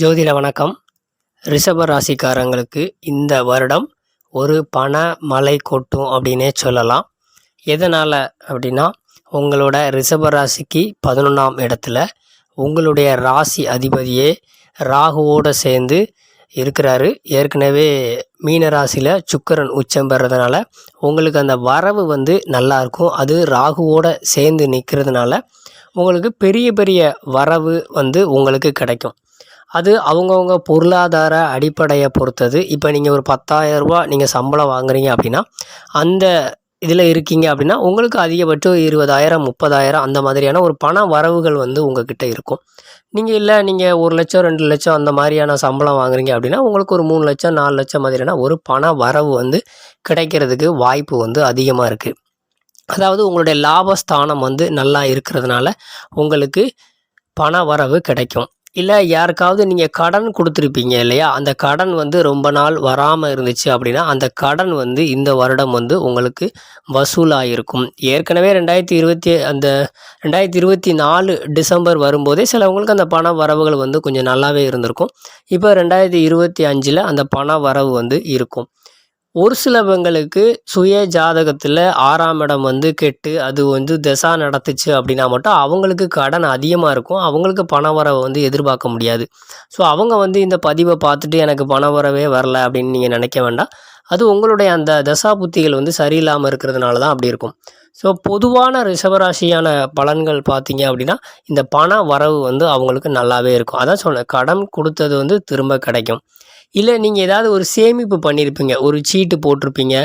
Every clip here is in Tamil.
ஜோதிட வணக்கம். ரிஷப ராசிக்காரங்களுக்கு இந்த வருடம் ஒரு பண மலை கொட்டும் அப்படின்னே சொல்லலாம். எதனால் அப்படின்னா உங்களோட ரிஷப ராசிக்கு பதினொன்றாம் இடத்துல உங்களுடைய ராசி அதிபதியே ராகுவோடு சேர்ந்து இருக்கிறாரு. ஏற்கனவே மீன ராசியில் சுக்கரன் உச்சம் பெறதுனால உங்களுக்கு அந்த வரவு வந்து நல்லா இருக்கும். அது ராகுவோட சேர்ந்து நிற்கிறதுனால உங்களுக்கு பெரிய பெரிய வரவு வந்து உங்களுக்கு கிடைக்கும். அது அவங்கவுங்க பொருளாதார அடிப்படையை பொறுத்தது. இப்போ நீங்கள் ஒரு பத்தாயிரரூபா நீங்கள் சம்பளம் வாங்குறீங்க அப்படின்னா அந்த இதில் இருக்கீங்க அப்படின்னா உங்களுக்கு அதிகபட்சம் இருபதாயிரம் முப்பதாயிரம் அந்த மாதிரியான ஒரு பண வரவுகள் வந்து உங்ககிட்ட இருக்கும். நீங்கள் இல்லை நீங்கள் ஒரு லட்சம் ரெண்டு லட்சம் அந்த மாதிரியான சம்பளம் வாங்குறீங்க அப்படின்னா உங்களுக்கு ஒரு மூணு லட்சம் நாலு லட்சம் மாதிரியான ஒரு பண வரவு வந்து கிடைக்கிறதுக்கு வாய்ப்பு வந்து அதிகமாக இருக்குது அதாவது உங்களுடைய லாபஸ்தானம் வந்து நல்லா இருக்கிறதுனால உங்களுக்கு பண வரவு கிடைக்கும். இல்லை யாருக்காவது நீங்கள் கடன் கொடுத்துருப்பீங்க இல்லையா? அந்த கடன் வந்து ரொம்ப நாள் வராமல் இருந்துச்சு அப்படின்னா அந்த கடன் வந்து இந்த வருடம் வந்து உங்களுக்கு வசூலாகிருக்கும் ஏற்கனவே ரெண்டாயிரத்தி இருபத்தி அந்த ரெண்டாயிரத்தி இருபத்தி நாலு டிசம்பர் வரும்போதே சிலவங்களுக்கு அந்த பண வரவுகள் வந்து கொஞ்சம் நல்லாவே இருந்திருக்கும். இப்போ ரெண்டாயிரத்தி இருபத்தி அஞ்சில் அந்த பண வரவு வந்து இருக்கும். ஒரு சிலவங்களுக்கு சுய ஜாதகத்தில் ஆறாம் இடம் வந்து கெட்டு அது வந்து திசா நடத்துச்சு அப்படின்னா மட்டும் அவங்களுக்கு கடன் அதிகமாக இருக்கும். அவங்களுக்கு பண வரவை வந்து எதிர்பார்க்க முடியாது. ஸோ அவங்க வந்து இந்த பதிவை பார்த்துட்டு எனக்கு பண வரவே வரல அப்படின்னு நீங்கள் நினைக்க வேண்டாம். அது உங்களுடைய அந்த தசா புத்திகள் வந்து சரியில்லாமல் இருக்கிறதுனால தான் அப்படி இருக்கும். ஸோ பொதுவான ரிஷபராசியான பலன்கள் பார்த்தீங்க அப்படின்னா இந்த பண வரவு வந்து அவங்களுக்கு நல்லாவே இருக்கும். அதான் சொன்னேன் கடன் கொடுத்தது வந்து திரும்ப கிடைக்கும். இல்லை நீங்கள் ஏதாவது ஒரு சேமிப்பு பண்ணியிருப்பீங்க ஒரு சீட்டு போட்டிருப்பீங்க.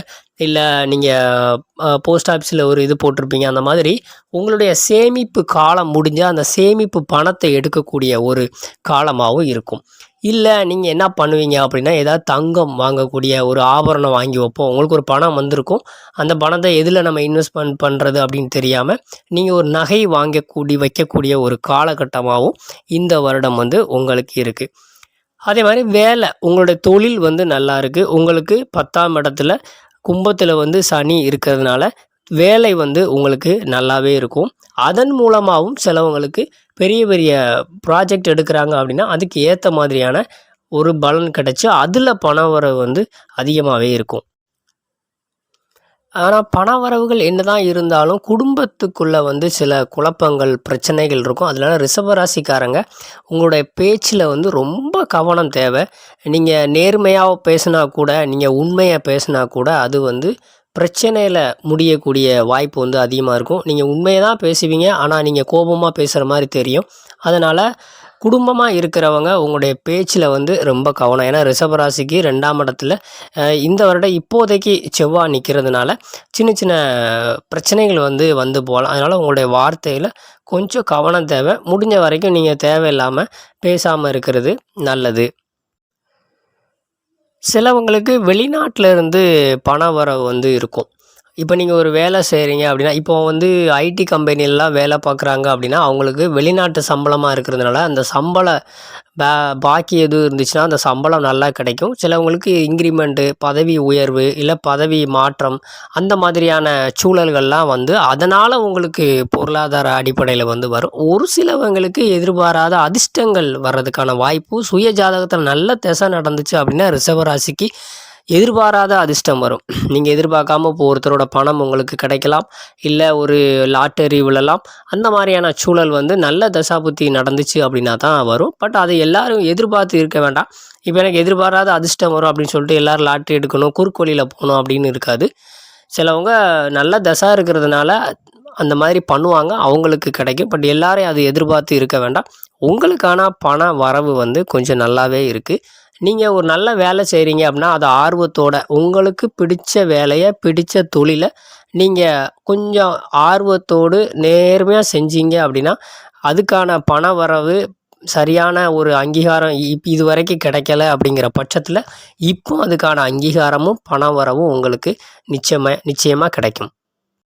இல்லை நீங்கள் போஸ்ட் ஆஃபீஸில் ஒரு இது போட்டிருப்பீங்க. அந்த மாதிரி உங்களுடைய சேமிப்பு காலம் முடிஞ்சால் அந்த சேமிப்பு பணத்தை எடுக்கக்கூடிய ஒரு காலமாகவும் இருக்கும். இல்லை நீங்கள் என்ன பண்ணுவீங்க அப்படின்னா ஏதாவது தங்கம் வாங்கக்கூடிய ஒரு ஆபரணம் வாங்கி வைப்போம். உங்களுக்கு ஒரு பணம் வந்திருக்கும். அந்த பணத்தை எதில் நம்ம இன்வெஸ்ட்மெண்ட் பண்ணுறது அப்படின்னு தெரியாமல் நீங்கள் ஒரு நகை வாங்கக்கூடிய வைக்கக்கூடிய ஒரு காலகட்டமாகவும் இந்த வருடம் வந்து உங்களுக்கு இருக்குது அதே மாதிரி வேலை உங்களுடைய தொழில் வந்து நல்லா இருக்குது உங்களுக்கு பத்தாம் இடத்துல கும்பத்தில் வந்து சனி இருக்கிறதுனால வேலை வந்து உங்களுக்கு நல்லாவே இருக்கும். அதன் மூலமாகவும் சிலவங்களுக்கு பெரிய பெரிய ப்ராஜெக்ட் எடுக்கிறாங்க அப்படின்னா அதுக்கு ஏற்ற மாதிரியான ஒரு பலன் கிடச்சி அதில் பண வரவு வந்து அதிகமாகவே இருக்கும். ஆனால் பண வரவுகள் என்னதான் இருந்தாலும் குடும்பத்துக்குள்ளே வந்து சில குழப்பங்கள் பிரச்சனைகள் இருக்கும். அதனால ரிஷபராசிக்காரங்க உங்களுடைய பேச்சில் வந்து ரொம்ப கவனம் தேவை. நீங்கள் நேர்மையாக பேசினா கூட நீங்கள் உண்மையாக பேசினா கூட அது வந்து பிரச்சனையில் முடியக்கூடிய வாய்ப்பு வந்து அதிகமாக இருக்கும். நீங்கள் உண்மையை தான் பேசுவீங்க ஆனால் நீங்கள் கோபமாக பேசுகிற மாதிரி தெரியும். அதனால் குடும்பமாக இருக்கிறவங்க உங்களுடைய பேச்சில் வந்து ரொம்ப கவனம். ஏன்னா ரிஷபராசிக்கு ரெண்டாம் இடத்துல இந்த வருடம் இப்போதைக்கு செவ்வாய் நிற்கிறதுனால சின்ன சின்ன பிரச்சனைகள் வந்து வந்து போகலாம். அதனால் உங்களுடைய வார்த்தையில் கொஞ்சம் கவனம் தேவை. முடிஞ்ச வரைக்கும் நீங்கள் தேவையில்லாமல் பேசாமல் இருக்கிறது நல்லது. சிலவங்களுக்கு வெளிநாட்டில் இருந்து பண வரவு வந்து இருக்கும். இப்போ நீங்கள் ஒரு வேலை செய்கிறீங்க அப்படின்னா இப்போ வந்து ஐடி கம்பெனிலலாம் வேலை பார்க்குறாங்க அப்படின்னா அவங்களுக்கு வெளிநாட்டு சம்பளமாக இருக்கிறதுனால அந்த சம்பள பா பாக்கி எதுவும் இருந்துச்சுன்னா அந்த சம்பளம் நல்லா கிடைக்கும். சிலவங்களுக்கு இன்க்ரிமெண்ட்டு பதவி உயர்வு இல்லை பதவி மாற்றம் அந்த மாதிரியான சூழல்கள்லாம் வந்து அதனால் உங்களுக்கு பொருளாதார அடிப்படையில் வந்து வரும். ஒரு சிலவங்களுக்கு எதிர்பாராத அதிர்ஷ்டங்கள் வர்றதுக்கான வாய்ப்பு சுய ஜாதகத்தில் நல்ல திசை நடந்துச்சு அப்படின்னா ரிஷபராசிக்கு எதிர்பாராத அதிர்ஷ்டம் வரும். நீங்கள் எதிர்பார்க்காம இப்போ ஒருத்தரோட பணம் உங்களுக்கு கிடைக்கலாம். இல்லை ஒரு லாட்டரி விழலாம். அந்த மாதிரியான சூழல் வந்து நல்ல தசாபுத்தி நடந்துச்சு அப்படின்னா தான் வரும். பட் அதை எல்லாரும் எதிர்பார்த்து இருக்க வேண்டாம். இப்போ எனக்கு எதிர்பாராத அதிர்ஷ்டம் வரும் அப்படின்னு சொல்லிட்டு எல்லோரும் லாட்ரி எடுக்கணும் குறுக்கோழியில் போகணும் அப்படின்னு இருக்காது. சிலவங்க நல்ல தசா இருக்கிறதுனால அந்த மாதிரி பண்ணுவாங்க. அவங்களுக்கு கிடைக்கும். பட் எல்லாரையும் அது எதிர்பார்த்து இருக்க வேண்டாம். உங்களுக்கான பண வரவு வந்து கொஞ்சம் நல்லாவே இருக்குது நீங்கள் ஒரு நல்ல வேலை செய்கிறீங்க அப்படின்னா அது ஆர்வத்தோட உங்களுக்கு பிடிச்ச வேலையை பிடிச்ச தொழிலை நீங்கள் கொஞ்சம் ஆர்வத்தோடு நேர்மையாக செஞ்சீங்க அப்படின்னா அதுக்கான பண வரவு சரியான ஒரு அங்கீகாரம் இப் இது வரைக்கும் கிடைக்கல அப்படிங்கிற பட்சத்தில் இப்போ அதுக்கான அங்கீகாரமும் பண வரவும் உங்களுக்கு நிச்சயமாக நிச்சயமாக கிடைக்கும்.